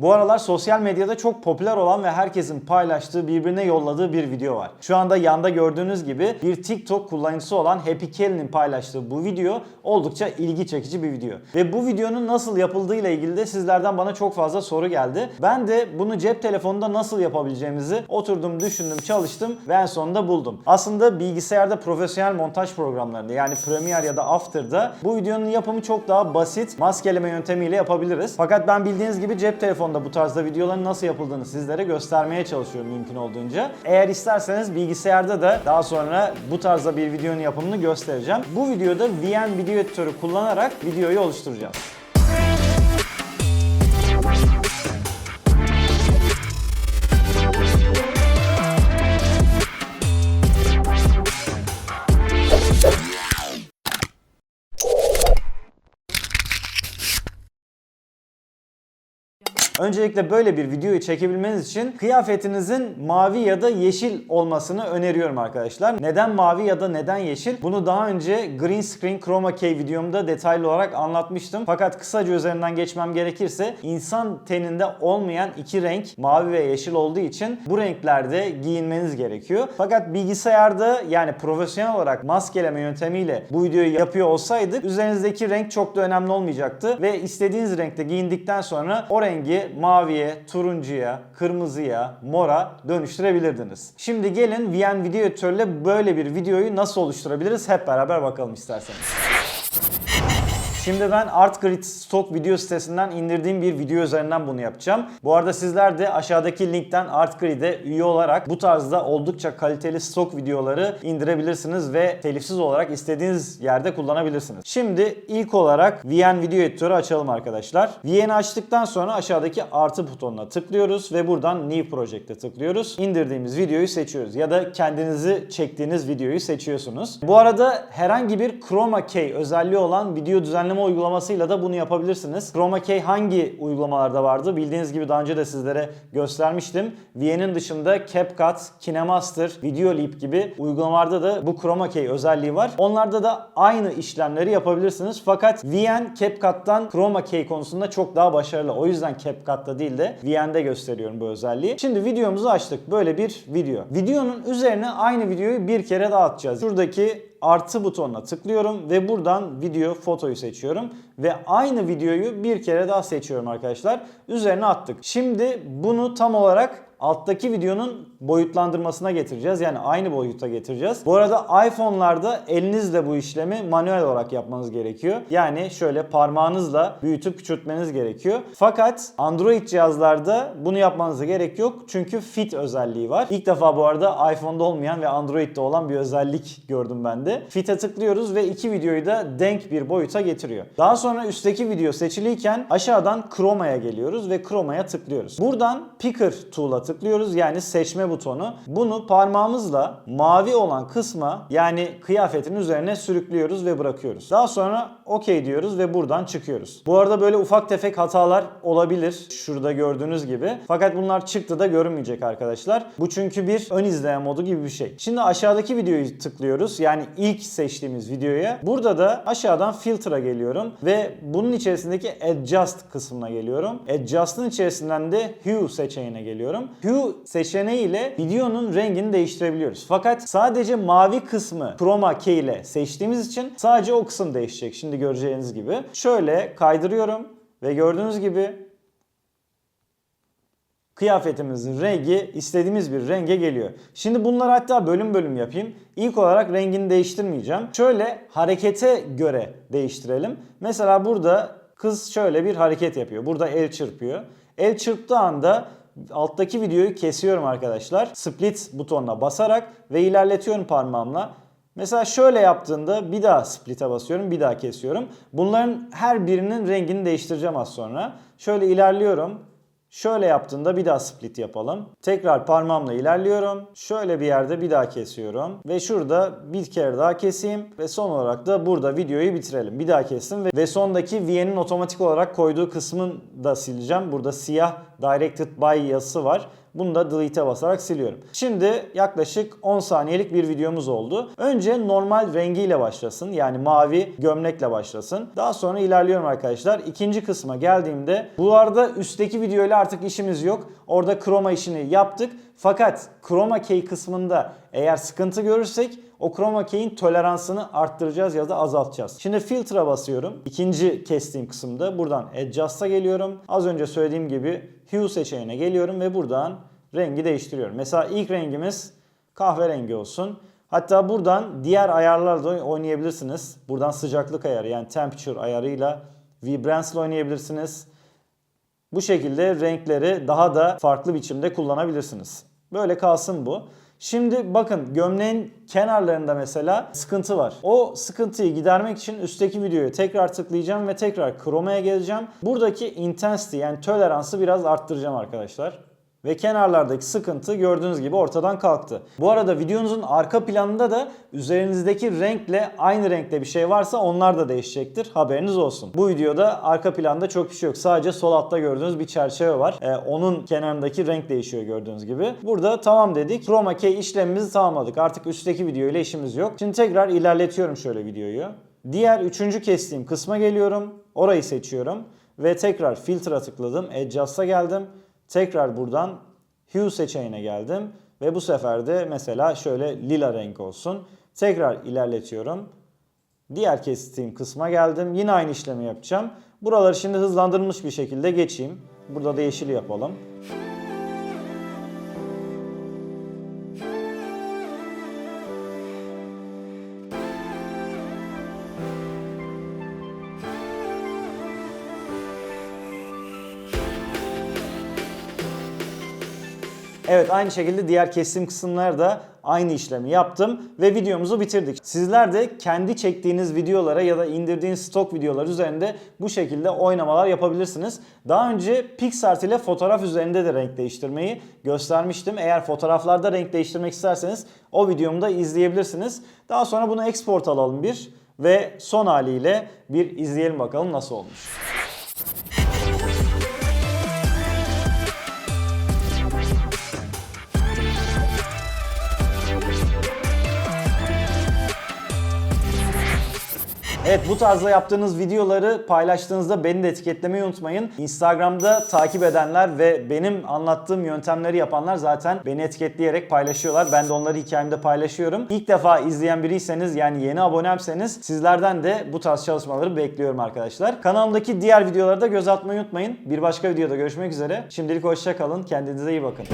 Bu aralar sosyal medyada çok popüler olan ve herkesin paylaştığı, birbirine yolladığı bir video var. Şu anda yanda gördüğünüz gibi bir TikTok kullanıcısı olan Happy Kelly'nin paylaştığı bu video oldukça ilgi çekici bir video. Ve bu videonun nasıl yapıldığı ile ilgili de sizlerden bana çok fazla soru geldi. Ben de bunu cep telefonunda nasıl yapabileceğimizi oturdum, düşündüm, çalıştım ve en sonunda buldum. Aslında bilgisayarda profesyonel montaj programlarında yani Premiere ya da After'da bu videonun yapımı çok daha basit, maskeleme yöntemiyle yapabiliriz. Fakat ben bildiğiniz gibi cep telefonunda bu tarzda videoların nasıl yapıldığını sizlere göstermeye çalışıyorum mümkün olduğunca. Eğer isterseniz bilgisayarda da daha sonra bu tarzda bir videonun yapımını göstereceğim. Bu videoda VN Video Editörü kullanarak videoyu oluşturacağız. Öncelikle böyle bir videoyu çekebilmeniz için kıyafetinizin mavi ya da yeşil olmasını öneriyorum arkadaşlar. Neden mavi ya da neden yeşil? Bunu daha önce Green Screen Chroma Key videomda detaylı olarak anlatmıştım. Fakat kısaca üzerinden geçmem gerekirse insan teninde olmayan iki renk mavi ve yeşil olduğu için bu renklerde giyinmeniz gerekiyor. Fakat bilgisayarda yani profesyonel olarak maskeleme yöntemiyle bu videoyu yapıyor olsaydık üzerinizdeki renk çok da önemli olmayacaktı ve istediğiniz renkte giyindikten sonra o rengi maviye, turuncuya, kırmızıya, mora dönüştürebilirdiniz. Şimdi gelin VN Video Editör'le böyle bir videoyu nasıl oluşturabiliriz hep beraber bakalım isterseniz. Şimdi ben ArtGrid Stock video sitesinden indirdiğim bir video üzerinden bunu yapacağım. Bu arada sizler de aşağıdaki linkten ArtGrid'e üye olarak bu tarzda oldukça kaliteli stok videoları indirebilirsiniz ve telifsiz olarak istediğiniz yerde kullanabilirsiniz. Şimdi ilk olarak VN Video Editörü açalım arkadaşlar. VN'i açtıktan sonra aşağıdaki artı butonuna tıklıyoruz ve buradan New Project'e tıklıyoruz. İndirdiğimiz videoyu seçiyoruz ya da kendinizi çektiğiniz videoyu seçiyorsunuz. Bu arada herhangi bir Chroma Key özelliği olan video düzenleme uygulamasıyla da bunu yapabilirsiniz. Chroma Key hangi uygulamalarda vardı? Bildiğiniz gibi daha önce de sizlere göstermiştim. VN'in dışında CapCut, KineMaster, VideoLeap gibi uygulamalarda da bu Chroma Key özelliği var. Onlarda da aynı işlemleri yapabilirsiniz. Fakat VN CapCut'tan Chroma Key konusunda çok daha başarılı. O yüzden CapCut'ta değil de VN'de gösteriyorum bu özelliği. Şimdi videomuzu açtık. Böyle bir video. Videonun üzerine aynı videoyu bir kere daha atacağız. Şuradaki artı butonuna tıklıyorum ve buradan video fotoyu seçiyorum ve aynı videoyu bir kere daha seçiyorum arkadaşlar. Üzerine attık. Şimdi bunu tam olarak alttaki videonun boyutlandırmasına getireceğiz. Yani aynı boyuta getireceğiz. Bu arada iPhone'larda elinizle bu işlemi manuel olarak yapmanız gerekiyor. Yani şöyle parmağınızla büyütüp küçültmeniz gerekiyor. Fakat Android cihazlarda bunu yapmanıza gerek yok. Çünkü fit özelliği var. İlk defa bu arada iPhone'da olmayan ve Android'de olan bir özellik gördüm ben de. Fit'e tıklıyoruz ve iki videoyu da denk bir boyuta getiriyor. Daha sonra üstteki video seçiliyken aşağıdan Chroma'ya geliyoruz ve Chroma'ya tıklıyoruz. Buradan Picker Tool'a tıklıyoruz yani seçme butonu. Bunu parmağımızla mavi olan kısma yani kıyafetin üzerine sürüklüyoruz ve bırakıyoruz. Daha sonra OK diyoruz ve buradan çıkıyoruz. Bu arada böyle ufak tefek hatalar olabilir. Şurada gördüğünüz gibi. Fakat bunlar çıktı da görünmeyecek arkadaşlar. Bu çünkü bir ön izleme modu gibi bir şey. Şimdi aşağıdaki videoyu tıklıyoruz. Yani ilk seçtiğimiz videoya. Burada da aşağıdan filter'a geliyorum ve bunun içerisindeki adjust kısmına geliyorum. Adjust'ın içerisinden de hue seçeneğine geliyorum. Hue seçeneği ile videonun rengini değiştirebiliyoruz. Fakat sadece mavi kısmı chroma key ile seçtiğimiz için sadece o kısım değişecek. Şimdi göreceğiniz gibi. Şöyle kaydırıyorum ve gördüğünüz gibi kıyafetimizin rengi istediğimiz bir renge geliyor. Şimdi bunları hatta bölüm bölüm yapayım. İlk olarak rengini değiştirmeyeceğim. Şöyle harekete göre değiştirelim. Mesela burada kız şöyle bir hareket yapıyor. Burada el çırpıyor. El çırptığı anda alttaki videoyu kesiyorum arkadaşlar. Split butonuna basarak ve ilerletiyorum parmağımla. Mesela şöyle yaptığında bir daha split'e basıyorum, bir daha kesiyorum. Bunların her birinin rengini değiştireceğim az sonra. Şöyle ilerliyorum. Şöyle yaptığında bir daha split yapalım. Tekrar parmağımla ilerliyorum. Şöyle bir yerde bir daha kesiyorum. Ve şurada bir kere daha keseyim. Ve son olarak da burada videoyu bitirelim. Bir daha kestim ve, sondaki VN'in otomatik olarak koyduğu kısmını da sileceğim. Burada siyah Directed By yazısı var. Bunu da delete'e basarak siliyorum. Şimdi yaklaşık 10 saniyelik bir videomuz oldu. Önce normal rengiyle başlasın. Yani mavi gömlekle başlasın. Daha sonra ilerliyorum arkadaşlar. İkinci kısma geldiğimde bu arada üstteki videoyla artık işimiz yok. Orada chroma işini yaptık. Fakat chroma key kısmında eğer sıkıntı görürsek o chroma key'in toleransını arttıracağız ya da azaltacağız. Şimdi filtre basıyorum. İkinci kestiğim kısımda buradan adjust'a geliyorum. Az önce söylediğim gibi hue seçeneğine geliyorum ve buradan rengi değiştiriyorum. Mesela ilk rengimiz kahverengi olsun. Hatta buradan diğer ayarlarla oynayabilirsiniz. Buradan sıcaklık ayarı yani temperature ayarıyla vibrance ile oynayabilirsiniz. Bu şekilde renkleri daha da farklı biçimde kullanabilirsiniz. Böyle kalsın bu. Şimdi bakın gömleğin kenarlarında mesela sıkıntı var. O sıkıntıyı gidermek için üstteki videoyu tekrar tıklayacağım ve tekrar chroma'ya geleceğim. Buradaki intensity yani toleransı biraz arttıracağım arkadaşlar. Ve kenarlardaki sıkıntı gördüğünüz gibi ortadan kalktı. Bu arada videonuzun arka planında da üzerinizdeki renkle aynı renkte bir şey varsa onlar da değişecektir. Haberiniz olsun. Bu videoda arka planda çok bir şey yok. Sadece sol altta gördüğünüz bir çerçeve var. Ee, onun kenarındaki renk değişiyor gördüğünüz gibi. Burada tamam dedik. Chroma key işlemimizi tamamladık. Artık üstteki video ile işimiz yok. Şimdi tekrar ilerletiyorum şöyle videoyu. Diğer üçüncü kestiğim kısma geliyorum. Orayı seçiyorum. Ve tekrar filtre tıkladım. Adjust'a geldim. Tekrar buradan Hue seçeneğine geldim. Ve bu sefer de mesela şöyle lila renk olsun. Tekrar ilerletiyorum. Diğer kestiğim kısma geldim. Yine aynı işlemi yapacağım. Buraları şimdi hızlandırılmış bir şekilde geçeyim. Burada da yeşil yapalım. Evet aynı şekilde diğer kesim kısımlarda aynı işlemi yaptım ve videomuzu bitirdik. Sizler de kendi çektiğiniz videolara ya da indirdiğiniz stok videolar üzerinde bu şekilde oynamalar yapabilirsiniz. Daha önce PixArt ile fotoğraf üzerinde de renk değiştirmeyi göstermiştim. Eğer fotoğraflarda renk değiştirmek isterseniz o videomu da izleyebilirsiniz. Daha sonra bunu export alalım bir ve son haliyle bir izleyelim bakalım nasıl olmuş. Evet bu tarzda yaptığınız videoları paylaştığınızda beni de etiketlemeyi unutmayın. Instagram'da takip edenler ve benim anlattığım yöntemleri yapanlar zaten beni etiketleyerek paylaşıyorlar. Ben de onları hikayemde paylaşıyorum. İlk defa izleyen biriyseniz yani yeni abonemseniz sizlerden de bu tarz çalışmaları bekliyorum arkadaşlar. Kanalımdaki diğer videoları da göz atmayı unutmayın. Bir başka videoda görüşmek üzere. Şimdilik hoşça kalın. Kendinize iyi bakın.